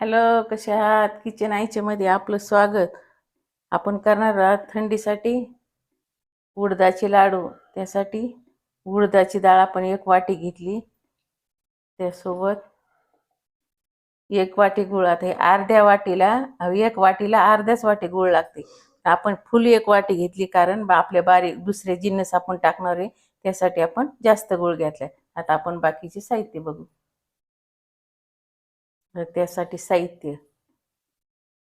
Hello कसे आहात? Kitchen आयच्यामध्ये आपलं स्वागत. आपण करणार आहात थंडीसाठी उडदाचे लाडू. त्यासाठी उडदाची डाळ आपण एक वाटी घेतली. त्यासोबत एक वाटी गुळ. आता हे अर्ध्या वाटीला एक वाटीला अर्ध्याच वाटी गुळ लागते. आपण फुल एक वाटी घेतली कारण बा- आपले बारीक दुसरे जिन्नस आपण टाकणार आहे. त्यासाठी आपण जास्त गुळ घेतलाय. आता आपण बाकीचे साहित्य बघू. त्यासाठी साहित्य.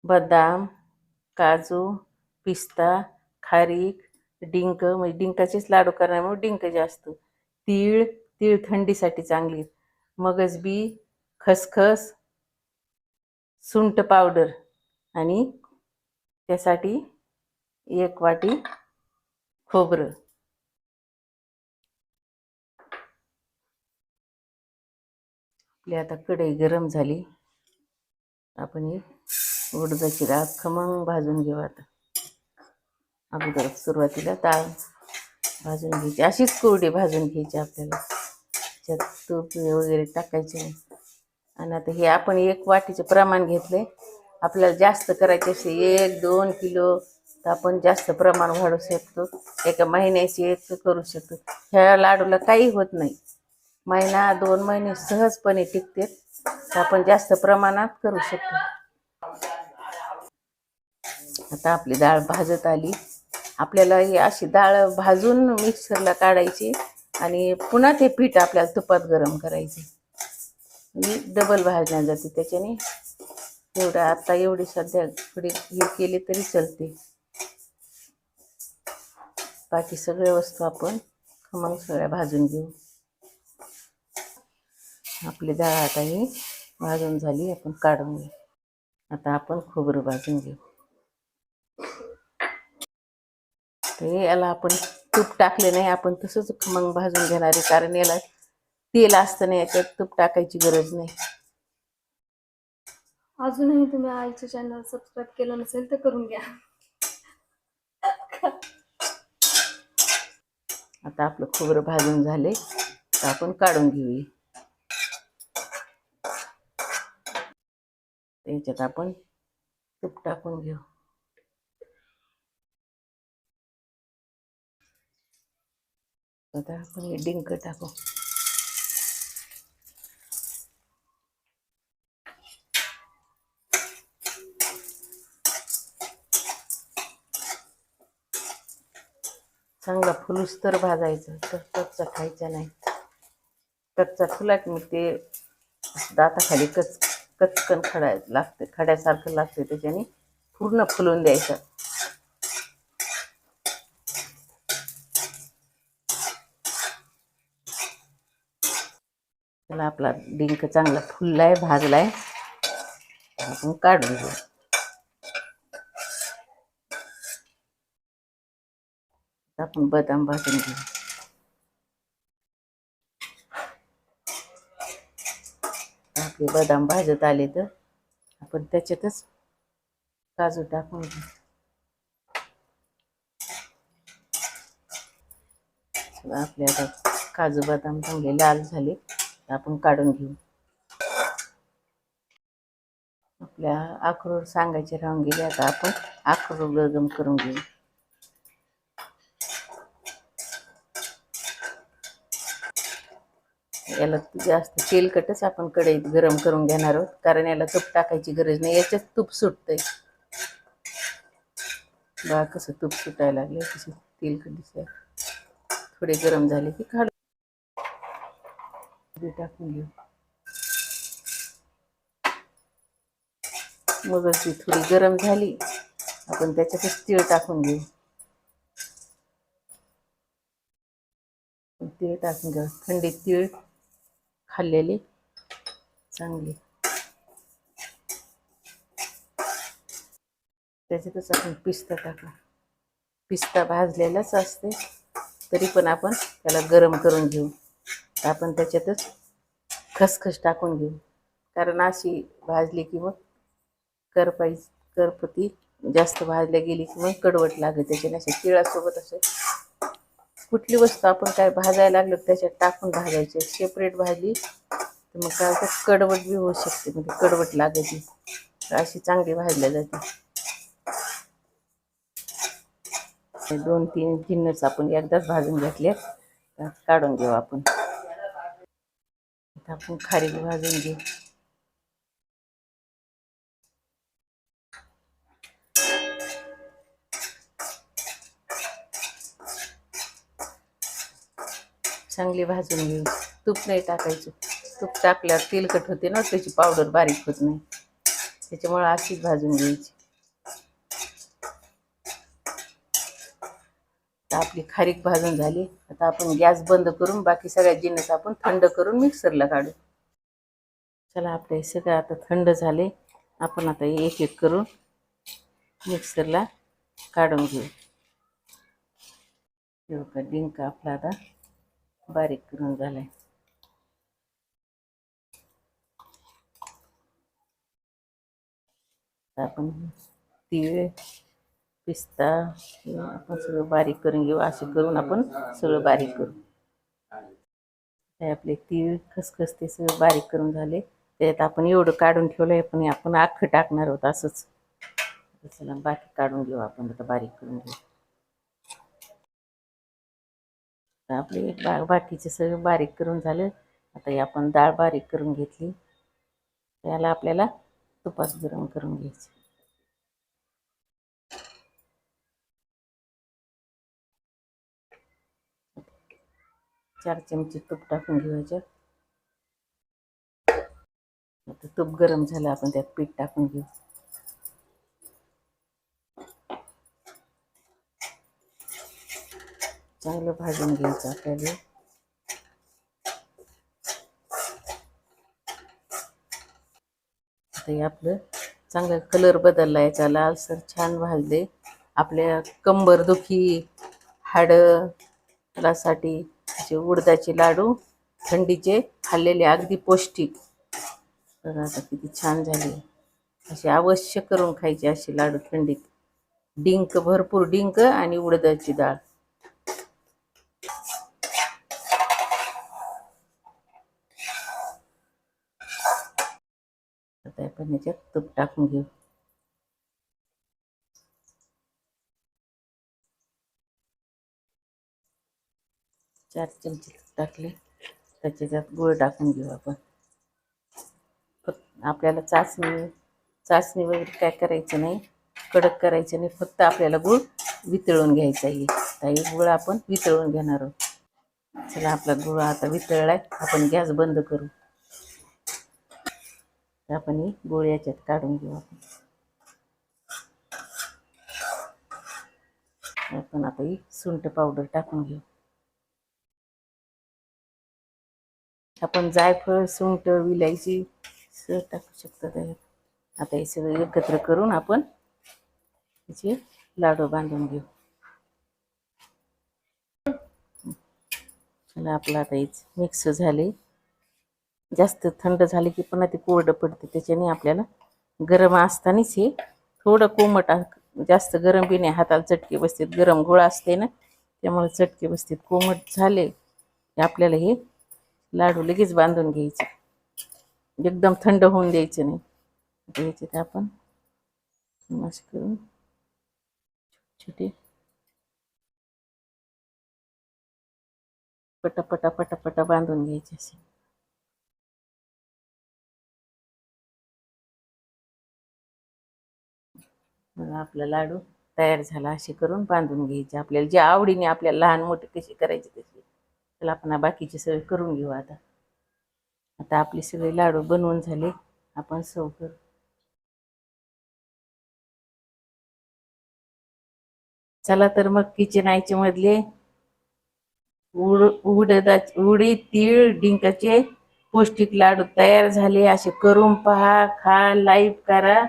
बदाम काजू पिस्ता खारीक डिंक म्हणजे डिंकाचेच लाडू करण्यामुळे डिंक जास्त. तीळ तीळ थंडीसाठी चांगली. मगजबी खसखस सुंट पावडर आणि त्यासाठी एक वाटी खोबरं. आपली आता कढई गरम झाली. आपण ही उडदाची डाळ खमंग भाजून घेऊ आता. अगोदर सुरुवातीला डाळ भाजून घ्यायची. अशीच कोरडी भाजून घ्यायची आपल्याला. त्याच्यात तूप वगैरे टाकायचे. आणि आता हे आपण एक वाटीचे प्रमाण घेतले आपल्याला जास्त करायचे असे एक दोन किलो तर आपण जास्त प्रमाण वाढवू शकतो. एका महिन्याची एक करू शकतो. ह्या लाडूला काही होत नाही. महिना दोन महिने सहजपणे टिकते आपण जास्त प्रमाणात करू शकतो. आता आपली डाळ भाजत आली. आपल्याला ही अशी डाळ भाजून मिक्सरला काढायची आणि पुन्हा ते पीठ आपल्याला तुपात गरम करायचे. ही डबल भाजण्या जाते त्याच्याने. एवढं आता एवढी सध्या थोडी हे केली तरी चालते. बाकी सगळ्या वस्तू आपण खमंग सगळ्या भाजून घेऊ. आपली डाळ आता ही भाजून झाली आपण काढून घेऊ. आता आपण खोबरं भाजून घेऊ. ते याला आपण तूप टाकले नाही आपण तसंच खमंग भाजून घेणार आहे कारण याला तेल असतं नाही याच्यात तूप टाकायची गरज नाही. अजूनही तुम्ही आईचं चॅनल सबस्क्राईब केलं नसेल तर करून घ्या. आता आपलं खोबरं भाजून झाले तर आपण काढून घेऊया. त्याच्यात आपण तूप टाकून घेऊ. आता आपण हे डिंक टाकू. चांगला फुलूस तर भाजायचं तर कच्चा खायचा नाही. कच्चा फुला की मग ते दाताखाली कच कचकन खडाय लागते खड्यासारखं लागते त्याच्याने पूर्ण फुलून द्यायचं. त्याला आपला डिंक चांगला फुललाय भाजलाय आपण काढून घेऊ. आपण बदाम भाजून घेऊ. ते बदाम भाजत आले तर आपण त्याच्यातच काजू टाकून घेऊ. चला, आपले आता काजू बदाम चांगले लाल झाले तर आपण काढून घेऊ. आपल्या अक्रोड सांगायचे राहून गेले आता आपण अक्रोड गरम करून घेऊ. याला जास्त तेलकटच आपण कढईत गरम करून घेणार आहोत. कारण याला तूप टाकायची गरज नाही. याच्यात तूप सुटतंय. बा कसं तूप सुटायला लागले कसं तेलकट दिसाय थोडे गरम झाले की काढू टाकून घेऊ मग ती थोडी गरम झाली आपण त्याच्यातच तीळ टाकून घेऊ. तीळ टाकून घेऊ थंडीत तीळ खाल्लेली. चांगली. त्याच्यातच आपण पिस्ता टाका पिस्ता भाजलेलाच असते तरी पण आपण त्याला गरम करून घेऊ. आपण त्याच्यातच खसखस टाकून घेऊ. कारण अशी भाजली की मग करपाई करपती जास्त भाजल्या गेली की मग कडवट लागेल त्याच्याने असे तिळासोबत असे कुठली वस्तू आपण काय भाजायला लागलो त्याच्यात टाकून भाजायची. सेपरेट भाजली तर मग काय होतं? कडवट बी होऊ शकते. म्हणजे कडवट लागायची अशी चांगली भाजल्या जाते. दोन तीन जिन्नस आपण एकदाच भाजून घेतले काढून घेऊ आपण. आपण खारीक भाजून घेऊ. चांगली भाजून घेऊ तूप नाही टाकायचं. तूप टाकल्यावर तेलकट होते ना त्याची पावडर बारीक होत नाही. त्याच्यामुळं अशीच भाजून घ्यायची. आता आपली खारीक भाजून झाली. आता आपण गॅस बंद करून बाकी सगळ्या जिन्नस आपण थंड करून मिक्सरला काढू. चला आपले हे सगळं आता थंड झाले. आपण आता एक एक करून मिक्सरला काढून घेऊ. हे बघा आपला आता? बारीक करून झालाय. आपण तीळ पिस्ता आपण सगळं बारीक करून घेऊ असे करून आपण सगळं बारीक करू. आपले तीळ खसखस ते सगळं बारीक करून झाले. त्याच्यात आपण एवढं काढून ठेवलं आहे पण आपण अख्खं टाकणार आहोत असंच. चला बाकी काढून घेऊ आपण आता बारीक करून घेऊ आता आपले बा बाकीचे सगळं बारीक करून झालं. आता हे आपण डाळ बारीक करून घेतली. त्याला आपल्याला तुपात गरम करून घ्यायचं. चार चमचे तूप टाकून घेऊ आता तूप गरम झालं आपण त्यात पीठ टाकून घेऊ. चांगलं भाजून घ्यायचं आपल्याला. आता हे आपलं चांगलं कलर बदलला याचा लालसर छान भाजले. आपल्या कंबर हाडलासाठी हाडं साठी असे उडदाचे लाडू थंडीचे खाल्लेले अगदी पौष्टिक. तर आता किती छान झाले. असे अवश्य करून खायचे असे लाडू थंडीत. डिंक भरपूर डिंक आणि उडदाची डाळ. आता आपण याच्यात तूप टाकून घेऊ. चार चमचे तूप टाकले त्याच्यात गुळ टाकून घेऊ आपण. फक्त आपल्याला चाचणी चाचणी वगैरे काय करायचं नाही कडक करायचं नाही फक्त आपल्याला गुळ वितळून घ्यायचा आहे. ताई गुळ आपण वितळून घेणार आहोत. चला आपला गुळ आता वितळलाय आपण गॅस बंद करू. तर आपण ही गोळी याच्यात काढून घेऊ आपण. आपण आता ही सुंठ पावडर टाकून घेऊ. आपण जायफळ सुंठ विलायची सगळं टाकू शकतो त्याच्यात. आता हे सगळं एकत्र करून आपण त्याचे लाडू बांधून घेऊ. चला आपलं आता हेच मिक्स झाले. जास्त थंड झाले की पुन्हा ते कोरडं पडते त्याच्याने आपल्याला गरम असतानाच हे थोडं कोमट जास्त गरम बी नाही हाताला चटके बसतात गरम गोळा असते ना त्यामुळे चटके बसतात. कोमट झाले की आपल्याला हे लाडू लगेच बांधून घ्यायचे. एकदम थंड होऊन द्यायचं नाही. द्यायचे ते आपण मश करून छोटे पटापटा पटापटा बांधून घ्यायचे असे. मग आपला लाडू तयार झाला असे करून बांधून घ्यायचे. आपल्याला जे आवडीने आपल्याला लहान मोठे कसे करायचे तसे. त्याला आपण बाकीचे सगळे करून घेऊ आता. आता आपले सगळे लाडू बनवून झाले. आपण सव करू. चला तर मग किचन आयचे मधले उड उडदा उडीद तीळ डिंकाचे पौष्टिक लाडू तयार झाले. असे करून पहा खा लाईव्ह करा.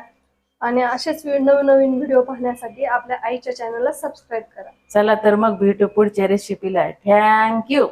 आणि असेच व्हि- नवीन नवीन व्हिडिओ पाहण्यासाठी आपल्या आईच्या चॅनलला सबस्क्राईब करा. चला तर मग भेटू पुढच्या रेसिपीला थँक्यू